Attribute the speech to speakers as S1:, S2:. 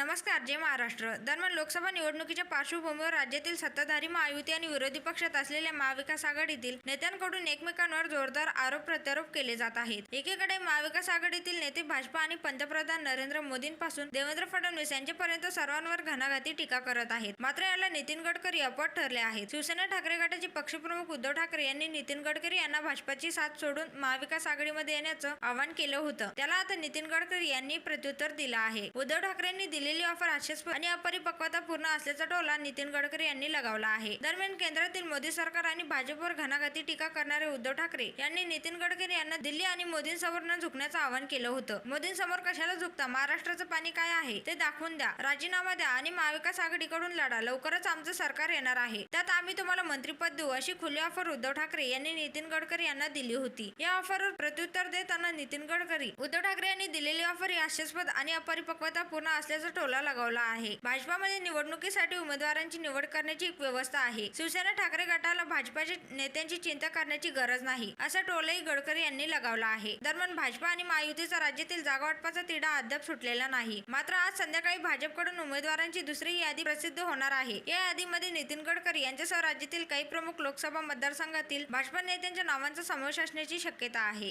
S1: नमस्कार जय महाराष्ट्र. दरम्यान लोकसभा निवडणुकीच्या पार्श्वभूमीवर राज्यातील सत्ताधारी महायुती आणि विरोधी पक्षात असलेल्या महाविकास आघाडीतील नेत्यांकडून एकमेकांवर जोरदार आरोप प्रत्यारोप केले जात आहेत. एकीकडे महाविकास आघाडीतील नेते भाजपा आणि पंतप्रधान नरेंद्र मोदींपासून देवेंद्र फडणवीस यांच्यापर्यंत सर्वांवर घणाघाती टीका करत आहेत. मात्र याला नितीन गडकरी अपट ठरले आहेत. शिवसेना ठाकरे गटाचे पक्षप्रमुख उद्धव ठाकरे यांनी नितीन गडकरी यांना भाजपाची साथ सोडून महाविकास आघाडीमध्ये येण्याचं आवाहन केलं होतं. त्याला आता नितीन गडकरी यांनी प्रत्युत्तर दिलं आहे. उद्धव ठाकरेंनी दिलेली ऑफर हास्यास्पद आणि अपरिपक्वता पूर्ण असल्याचा टोला नितीन गडकरी यांनी लगावला आहे. दरम्यान केंद्रातील मोदी सरकार आणि भाजपवर घणाघाती टीका करणारे उद्धव ठाकरे यांनी नितीन गडकरी यांना दिल्ली आणि मोदींसमोर न झुकण्याचं आवाहन केलं होतं. मोदींसमोर कशाला झुकता? महाराष्ट्राचं पाणी काय आहे? ते दाखवून द्या. राजीनामा द्या आणि महाविकास आघाडीकडून लढा. लवकरच आमचं सरकार येणार आहे. त्यात आम्ही तुम्हाला मंत्रीपद देऊ अशी खुली ऑफर उद्धव ठाकरे यांनी नितीन गडकरी यांना दिली होती. या ऑफरवर प्रत्युत्तर देताना नितीन गडकरी उद्धव ठाकरे यांनी दिलेली ऑफर ही हास्यास्पद आणि अपरिपक्वता पूर्ण असल्याचं टोला लगावला आहे. भाजपामध्ये निवडणुकीसाठी उमेदवारांची निवड करण्याची एक व्यवस्था आहे. शिवसेना ठाकरे गटाला भाजपाच्या नेत्यांची चिंता करण्याची गरज नाही असा टोलाही गडकरी यांनी लगावला आहे. दरम्यान भाजपा आणि महायुतीचा राज्यातील जागावाटपाचा तिढा अद्याप सुटलेला नाही. मात्र आज संध्याकाळी भाजपकडून उमेदवारांची दुसरी यादी प्रसिद्ध होणार आहे. या यादीमध्ये नितीन गडकरी यांच्यासह राज्यातील काही प्रमुख लोकसभा मतदारसंघातील भाजपा नेत्यांच्या नावांचा समावेश असण्याची शक्यता आहे.